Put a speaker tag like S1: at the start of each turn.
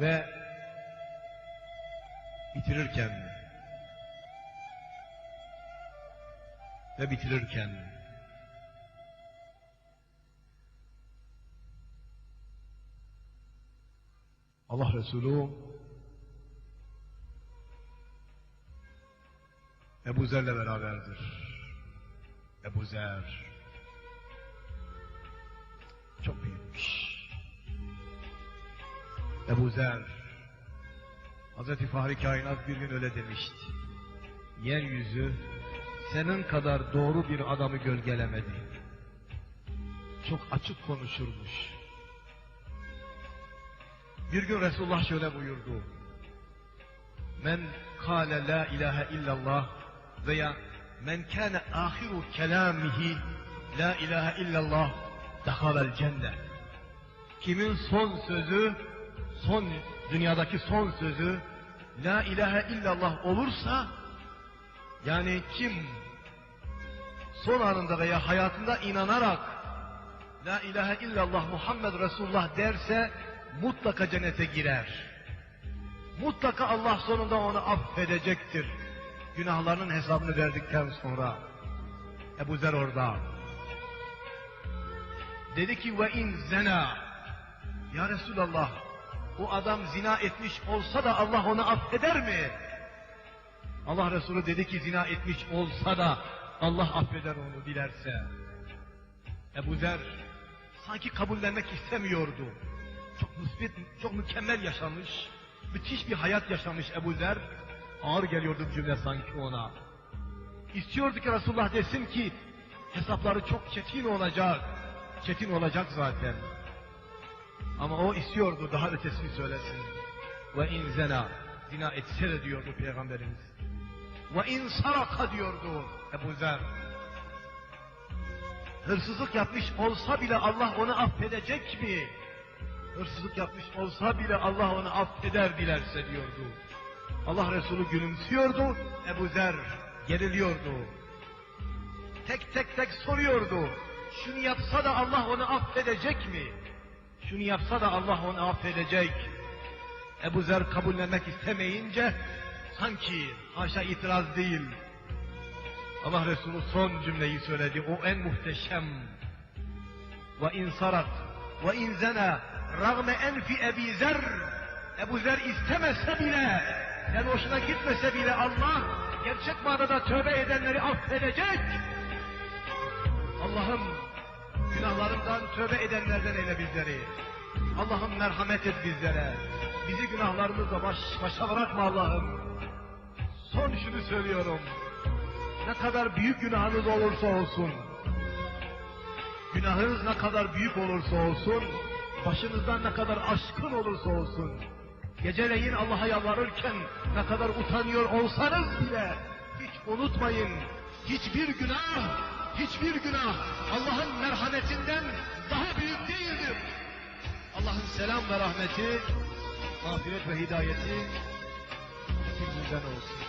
S1: Ve bitirirken ve bitirirken Allah Resulü Ebu Zer'le beraberdir. Ebu Zer çok büyükmüş. Ebu Zer Hazreti Fahri Kainat bir gün öyle demişti. Yeryüzü senin kadar doğru bir adamı gölgelemedi. Çok açık konuşurmuş. Bir gün Resulullah şöyle buyurdu. Men kâle la ilahe illallah veya men kâne ahiru kelâmihi la ilahe illallah dehalel cennet. Kimin son sözü, son dünyadaki son sözü la ilahe illallah olursa yani kim son anında veya hayatında inanarak La ilahe illallah Muhammed Resulullah derse mutlaka cennete girer. Mutlaka Allah sonunda onu affedecektir. Günahlarının hesabını verdikten sonra. Ebu Zer orada. Dedi ki ve in zena. Ya Resulallah o adam zina etmiş olsa da Allah onu affeder mi? Allah Resulü dedi ki zina etmiş olsa da Allah affeder onu dilerse. Ebu Zer sanki kabullenmek istemiyordu. Çok müsbet, çok mükemmel yaşamış. Müthiş bir hayat yaşamış Ebu Zer. Ağır geliyordu cümle sanki ona. İstiyordu ki Resulullah desin ki hesapları çok çetin olacak. Çetin olacak zaten. Ama o istiyordu daha ötesini söylesin. Ve in zena zina etse de diyordu Peygamberimiz. Ve in saraka diyordu Ebu Zer. Hırsızlık yapmış olsa bile Allah onu affedecek mi? Hırsızlık yapmış olsa bile Allah onu affeder dilerse diyordu. Allah Resulü gülümsüyordu, Ebu Zer geriliyordu. Tek tek tek soruyordu. Şunu yapsa da Allah onu affedecek mi? Şunu yapsa da Allah onu affedecek. Ebu Zer kabullenmek istemeyince sanki haşa itiraz değil. Allah Resulü son cümleyi söyledi. O en muhteşem. Ve in sarat ve in zena rağme enfi Ebi Zer Ebu Zer istemese bile yani hoşuna gitmese bile Allah gerçek manada tövbe edenleri affedecek. Allah'ım tövbe edenlerden eyle bizleri. Allah'ım merhamet et bizlere. Bizi günahlarımızla baş başa bırakma Allah'ım. Son şunu söylüyorum. Ne kadar büyük günahınız olursa olsun, günahınız ne kadar büyük olursa olsun, başınızdan ne kadar aşkın olursa olsun, geceleyin Allah'a yalvarırken ne kadar utanıyor olsanız bile, hiç unutmayın, hiçbir günah, hiçbir günah Allah'ın merhametinden selam ve rahmeti, mağfiret ve hidayeti hepimizden olsun.